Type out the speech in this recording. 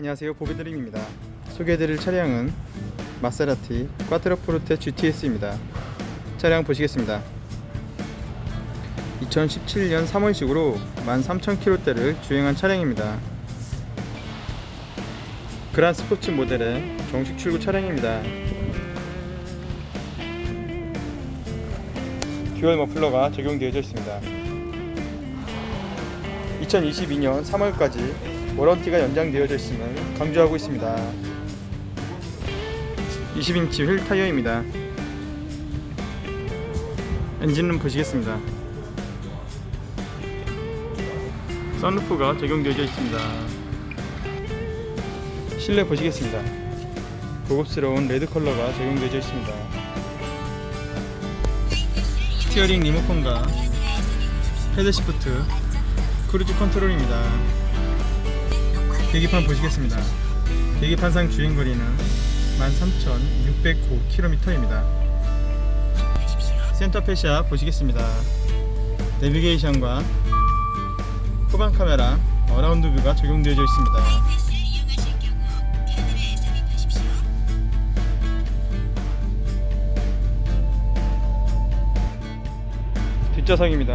안녕하세요. 보비드림입니다. 소개해드릴 차량은 마세라티 꽈트로포르테 GTS입니다. 차량 보시겠습니다. 2017년 3월식으로 13,000km대를 주행한 차량입니다. 그란 스포츠 모델의 정식 출고 차량입니다. 듀얼 머플러가 적용되어져 있습니다. 2022년 3월까지 워런티가 연장되어져 있음을 강조하고 있습니다. 20인치 휠 타이어입니다. 엔진룸 보시겠습니다. 썬루프가 적용되어져 있습니다. 실내 보시겠습니다. 고급스러운 레드 컬러가 적용되어져 있습니다. 스티어링 리모컨과 헤드 시프트 크루즈 컨트롤입니다. 계기판 보시겠습니다. 계기판상 주행거리는 13,609km입니다. 센터 페시아 보시겠습니다. 내비게이션과 후방 카메라 어라운드 뷰가 적용되어 있습니다. 뒷좌석입니다.